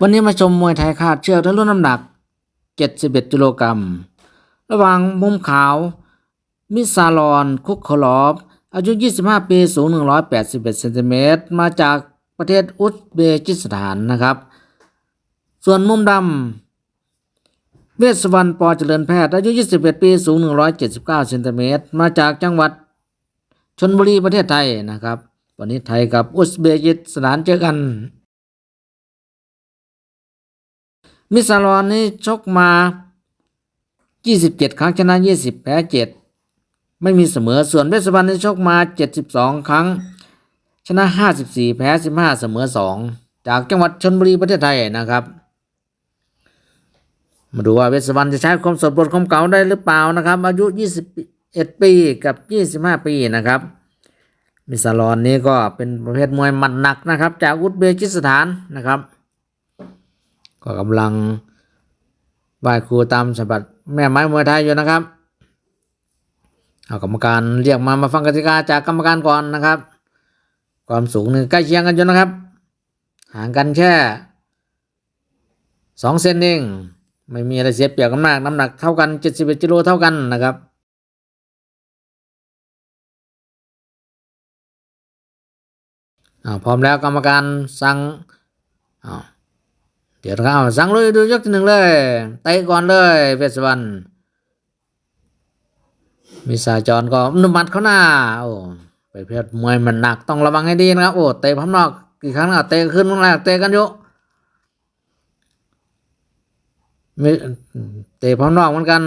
วันนี้มาชมมวยไทยคาดเชือกและรุ่นน้ำหนัก 71กิโลกรัม ระหว่างมุมขาว มิซาลอนคุกคลอบ อายุ 25 ปีสูง 181เซนติเมตรมาจากประเทศอุซเบกิสถานนะครับ ส่วนมุมดำเวสวรรณปอเจริญแพทย์ อายุ 21 ปีสูง 179เซนติเมตรมาจากจังหวัดชนบุรีประเทศไทยนะครับ วันนี้ไทยกับอุซเบกิสถานเจอกัน มิซาลอนนี่ชกมา 27 ครั้งชนะ 20 แพ้ 7 ไม่มีเสมอส่วนเวสวรรณนี่ชกมา 72 ครั้ง ชนะ 54 แพ้ 15 เสมอ 2 จากจังหวัดชนบุรีประเทศไทยนะครับ มาดูว่าเวสวรรณจะใช้ความสดบทความเก่าได้หรือเปล่านะครับ อายุ 21 ปีกับ 25 ปีนะครับมิซาลอนนี้ก็เป็นประเภทมวยหมัดหนักนะครับ จากอุซเบกิสถานนะครับ ก็กำลังไหว้ครูตามฉบับแม่ไม้มวยไทยอยู่นะครับ เอากรรมการเรียกมามาฟังกติกาจากกรรมการก่อนนะครับ ความสูงนี่ใกล้เคียงกันอยู่นะครับ ห่างกันแค่สองเซนเองไม่มีอะไรเสียเปรียบกันมาก น้ำหนักเท่ากัน71กิโลเท่ากันนะครับอ่าพร้อมแล้วกรรมการสั่งอ่า เดี๋ยวนะครับเอาสั่งเลยดูยกที่หนึ่งเลยเตะก่อนเลยเวสวรรณมิสาจรก็หนุมัดเขาหน้าโอ้ไปเพชรมวยมันหนักต้องระวังให้ดีนะครับโอ้เตะพับนอกกี่ครั้งแล้วเตะขึ้นมั้งแล้วเตะกันอยู่มิเตะพับนอกเหมือนกัน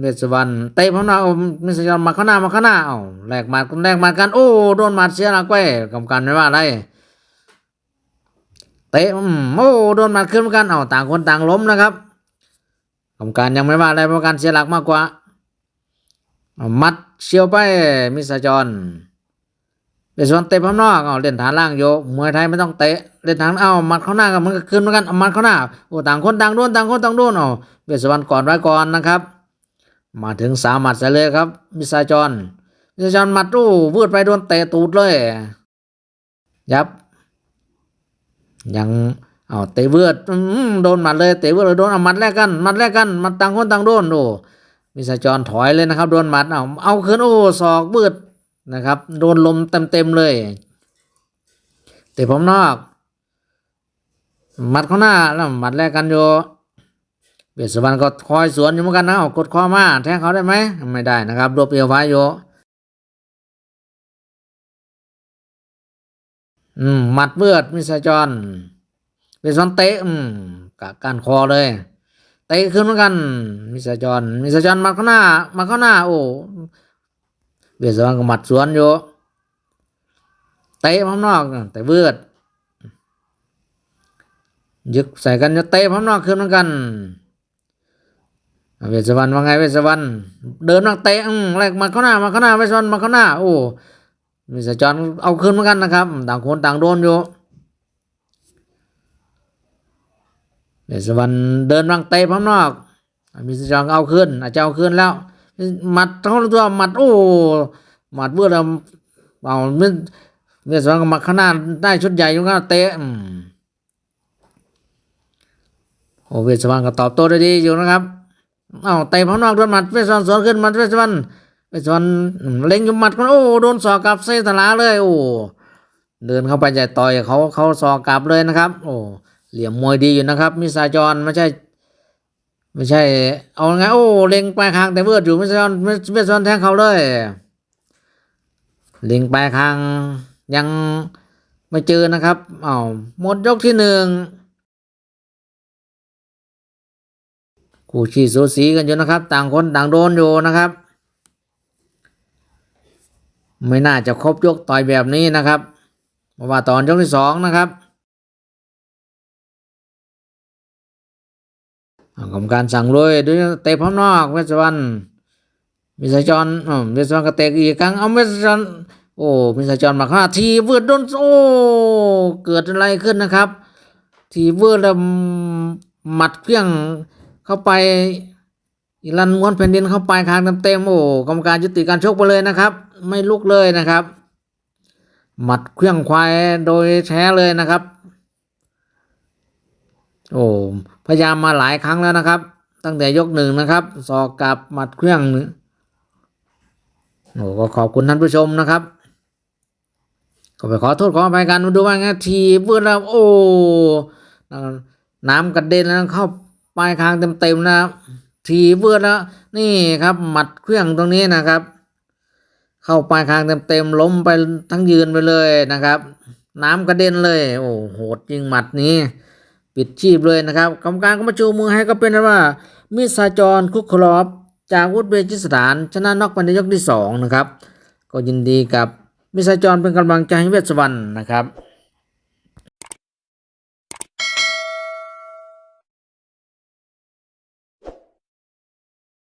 เวสวรรณเตะพับนอกโอ้มิสาจรมาเข้าหน้ามาเข้าหน้าเอาแลกหมัดกันแลกหมัดกันโอ้โดนหมัดเสียหลักไปกรรมการไม่ว่าอะไร เตะอืมโอ้โดนหมัดขึ้นเหมือนกันเอาต่างคนต่างล้มนะครับกรรมการยังไม่ว่าอะไรเพราะการเสียหลักมากกว่าเอามัดเชียวไปมิสจรเป็นส่วนเตะพับนอกเอาเล่นฐานล่างโยมวยไทยไม่ต้องเตะเล่นฐานเอามัดเข้าหน้ากับมันก็ขึ้นเหมือนกันเอามัดเข้าหน้าโอ้ต่างคนต่างโดนต่างคนต่างโดนเอาเวสวรรณก่อนไว้ก่อนนะครับ มาถึงสามหมัดใส่เลยครับ มิสจรมิสจรหมัดตู้วืดไปโดนเตะตูดเลยยับ ยังเอาเตะเวือดโดนหมัดเลยเตะเวือดเลยโดนเอาหมัดแรกกันหมัดแรกกันหมัดต่างคนต่างโดนโอ้มิสจรถอยเลยนะครับ โดนหมัดเอาเอาคืนโอ้ศอกเบืดนะครับ โดนลมเต็มเต็มเลยเตะผมนอกหมัดเข้าหน้าแล้วหมัดแรกกันโยเบียดสวรรณก็คอยสวนอยู่เหมือนกันนะเอากดคอมาแทงเขาได้ไหมไม่ได้นะครับรวบเอวไว้โย อืมหมัดเบือดมิสจรเป็นซอนเตะอืมกะการคอเลยเตะขึ้นเหมือนกันมิสจรมิสจรมาข้างหน้ามาข้างหน้าโอ้เบียดสวรรค์ก็หมัดสวนอยู่เตะพร้อมนอกแต่เบือดยึกใส่กันจะเตะพร้อมนอกขึ้นเหมือนกันเวสวรรณว่าไงเวสวรรณเดินมาเตะอืมแรกมาข้างหน้ามาข้างหน้าเวสสวรรณมาข้างหน้าโอ้ มิสจรเอาขึ้นเหมือนกันนะครับ ต่างคนต่างโดนอยู่เดชวันเดินรังเตะพร้อมนอก มีสจองเอาขึ้นอาจจะเอาขึ้นแล้วหมัดเท่าตัวหมัดโอ้หมัดเบื่อเราเอาเมื่อเมื่อสองก็มาข้างหน้าได้ชุดใหญ่อยู่ก็เตะโอ้เวสวรรณก็ตอบโต้ได้ดีอยู่นะครับ เอาเตะพร้อมนอกโดนหมัดเวสวรรณสวนขึ้นหมัดเวสวรรณ เวสวรรณเล็งอยู่หมัดคนโอ้โดนสอกกลับเซตลาเลย โอ้เดินเข้าไปจะต่อยเขาเขาสอกกลับเลยนะครับ โอ้เหลี่ยมมวยดีอยู่นะครับ มิสาจรไม่ใช่ไม่ใช่ เอาไงโอ้เล็งปลายคางแต่เวิร์ดอยู่มิสาจรมิสาจรแทงเขาเลย เล็งปลายคางยังไม่เจอนะครับอ้าวหมดยกที่หนึ่งคู่ขี้สูสีกันอยู่นะครับ ต่างคนต่างโดนอยู่นะครับ ไม่น่าจะครบยกต่อยแบบนี้นะครับเพราะว่าตอนยกที่สองนะครับกรรมการสั่งเลยดูเตะพร้อมนอกเวสวรรณมิสจอ๋อเวสวรรณก็เตะอีกครั้งเอาเวสวรรณโอ้มิสจรมาข้างหน้าทีเวิร์ดโดนโอ้เกิดอะไรขึ้นนะครับ ทีเวิร์ดแล้วหมัดเพียงเข้าไป อีรันม้วนแผ่นดินเข้าไปคางเต็มๆโอ้กรรมการยุติการชกไปเลยนะครับ ไม่ลุกเลยนะครับ หมัดเครื่องควายโดยแท้เลยนะครับ โอ้พยายามมาหลายครั้งแล้วนะครับ ตั้งแต่ยกหนึ่งนะครับสอกกับหมัดเครื่องหนึ่งโอ้ก็ขอบคุณท่านผู้ชมนะครับก็ไปขอโทษขออภัยกันมาดูว่าไงทีเพื่อนแล้วโอ้น้ำกระเด็นแล้วเข้าปลายคางเต็มๆนะครับ ทีเพื่อนแล้วนี่ครับหมัดเครื่องตรงนี้นะครับ เข้าปลายคางเต็มๆล้มไปทั้งยืนไปเลยนะครับ น้ำกระเด็นเลย โอ้โหดจริงหมัดนี้ ปิดชีพเลยนะครับกรรมการก็มาชูมือให้ก็เป็นว่า มิซาจรคุกคลอฟจากอุซเบกิสถานชนะนอกไปในยกที่สองนะครับ ก็ยินดีกับมิซาจรเป็นกำลังใจให้เวสวรรณนะครับ